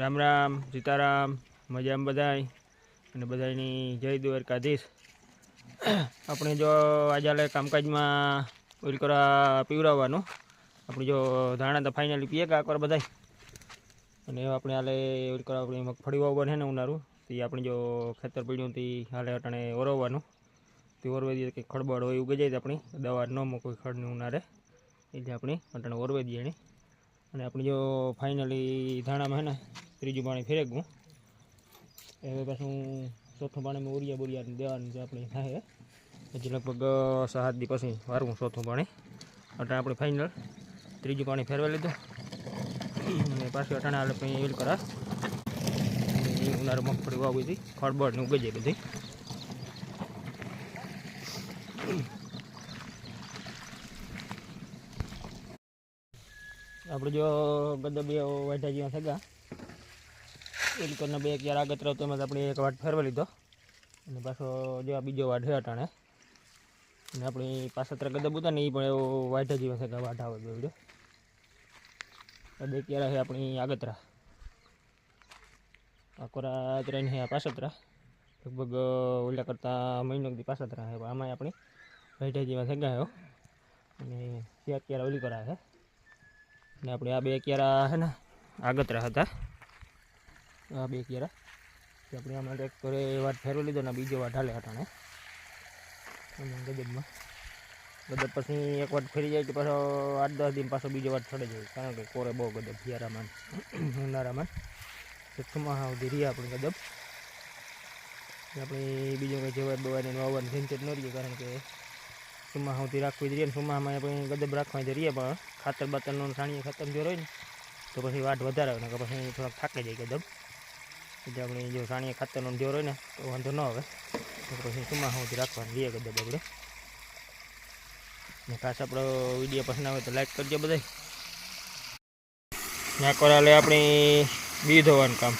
રામ રામ, સીતારામ, મજામાં બધાય? અને બધાની જય દ્વારકાધીશ. આપણે જો આજે કામકાજમાં ઓઇલ કરા પીવડાવવાનું. આપણે જો ધાણા તો ફાઇનલી પીએ કાકર બધાય? અને આપણે હાલે ઓઇલ આપણે મગફળી વાવવા છે ને ઉનાળું. તે આપણે જો ખેતર પડ્યું તે હાલે અટાણે ઓરવવાનું. તે ઓરવે દઈએ કંઈક ખડબડ હોય ઉગી જાય આપણી. દવા ન મૂકો ખડની ઉનાળે. એટલે આપણે અટાણે ઓરવાઈ દઈએ અને આપણે જો ફાઇનલી ધાણામાં હે ને ત્રીજું પાણી ફેરકવું હવે પાછું ચોથું પાણીમાં ઉરિયા બોરિયા દેવાનું છે આપણે થાય. હજી લગભગ સાત દી પછી વારવું ચોથું પાણી. અટાણે આપણે ફાઇનલ ત્રીજું પાણી ફેરવા લીધું. અને પાછું અટાણે આપણે પછી એલ કરા. ઉનાળો મગફળી વાવી હતી, ખડબડ ને ઉગી જાય બધી. આપણે જો ગદબિયા વાઢા જેવા થયા. એ બે બે યાર આગળ રહ્યો તેમાં આપણે એક વાટ ફેરવી લીધો. અને પાછો જો આ બીજો વાટ છે અટાણે, અને આપણી પાછળ ગદબ હતા ને એ પણ એવો વાઢ જ હશે કે વાઢ આવે બેવડે બે ક્યારે છે આપણી આગતરા આકોરા ત્રણ છે આ પાસતરા લગભગ ઓલા કરતાં મહિનો સુધી પાસતરા છે આમાં આપણી વાઢા જેવા થઈ અને ત્યાં ક્યારે ઓલી કરા છે. ને આપણે આ બે ક્યારા છે ને આગતરા હતા. આ બે કેરા. તે આપણે આમાં કરે વાત ફેરવી લીધો ને બીજો વાર ઢાલે હટાણે. ગજબમાં ગજબ પછી એક વાર ફેરી જાય તો પાછો આઠ દસ દિન પાછો બીજો વાર છોડે જાય. કારણ કે કોરે બહુ ગજબ શિયાળામાં ઉનારામાં એક સુધી રહી આપણે ગજબ આપણે બીજો કંઈ જેવા દવાની વાવવાની ઝંઝટ ન રહીએ, કારણ કે સુમા સુધી રાખવી જોઈએ ને સુમાહમાં આપણે ગદબ રાખવા જ રહીએ, પણ ખાતર બાતરનું છાણીએ ખાતર જો હોય ને, તો પછી વાટ વધારે આવે ને પછી થોડાક થાકે જાય ગદબ. એટલે આપણે જો સાણીએ ખાતરનો જોર હોય ને, તો વાંધો ન આવે. તો પછી સુમા સુધી રાખવાનું રહીએ ગદબ આપણે ને ખાસ આપણો વીડિયો પસંદ આવે તો લાઈક કરજો બધા ત્યાં કોરાલે આપણી બી ધોવાનું કામ.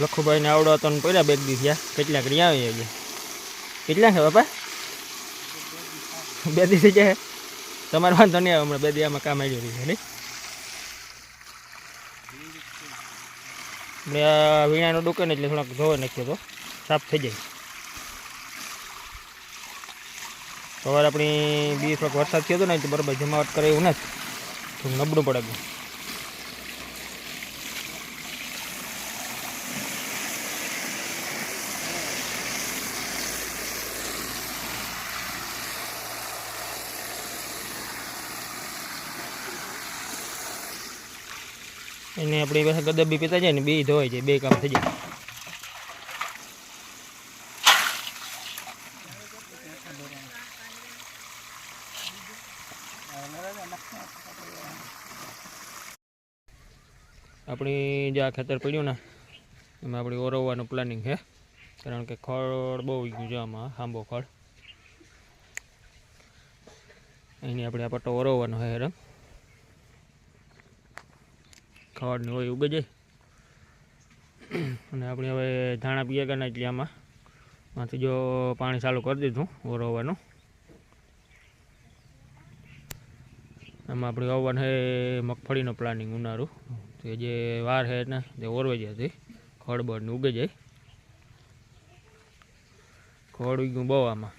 લખુભાઈને આવડો હતો ને પડ્યા બે દી થયા. કેટલાક રી આવી હજી કેટલા છે બાપા? બે દી થઈ જાય તમારે વાંધો નહીં આવે, હમણાં બે દી આમાં કામ આવી રહ્યું છે, નહીં? આ વીણાનો દુકાન એટલે થોડાક ધોવા નાખ્યો તો. સાફ થઈ જાય. સવારે આપણી બી થોડોક વરસાદ થયો હતો ને, તો બરાબર જમાવટ કરે એવું નથી. થોડું નબળું પડે. એને આપણી પાસે ગદબ બી પીતા જાય ને બે ધોવાઈ જાય, બે કામ થઈ જાય. આપણી જે આ ખેતર પડ્યું ને, એમાં આપણી ઓરવવાનું પ્લાનિંગ છે. કારણ કે ખડ બહુ ગયું છે આમાં આંબો ખડ એની આપણે આ પટ્ટો ઓરવવાનો છે રંગ ખડ હોય, ઉગે જાય. અને આપણે હવે ધાણા પીએ કે એટલે આમાં જો પાણી ચાલુ કરી દીધું ઓરવવાનું આમાં આપણે વાવવાનું છે મગફળીનો પ્લાનિંગ ઉનાળું. તો જે વાર છે ને તે ઓરવાઈ જાય ખડ ને ઉગે જાય. ખડ ઉગ્યું બહુ આમાં.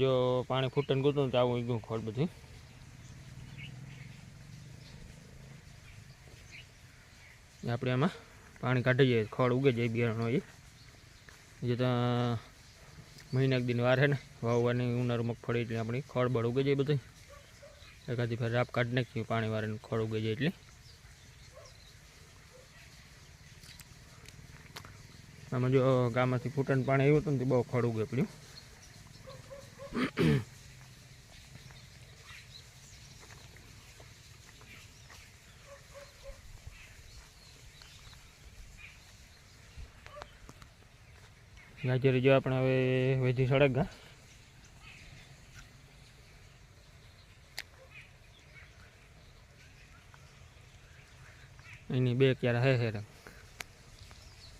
જો પાણી ફૂટન ગુતું તો આવું ઉગ્યું ખડ બધી. આપણે આમાં પાણી કાઢી જઈએ ખડ ઉગે જાય બિયારણો એ. જે તો મહિના દિન વાર છે ને, વાવવાની ઉનાળું મગફળી એટલે આપણી ખડ બળ ઉગે જાય બધી એકાદી ફેર રાપ કાઢી નાખીએ, પાણી વાળાને ખડ ઉગે જાય એટલે. આમાં જો ગામમાંથી ફૂટન પાણી આવ્યું હતું ને બહુ ખડ ઉગે પડ્યું. ગાજર જો આપણે હવે વેધી ગા એની બે ક્યારે હે હે રંગ,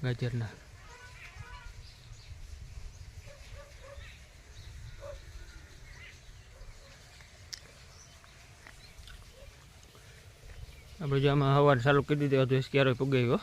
ગાજરના. આપણે જો આમાં હવાર ચાલુ કરી દીધી હતું ક્યારે પુગાવ્યો.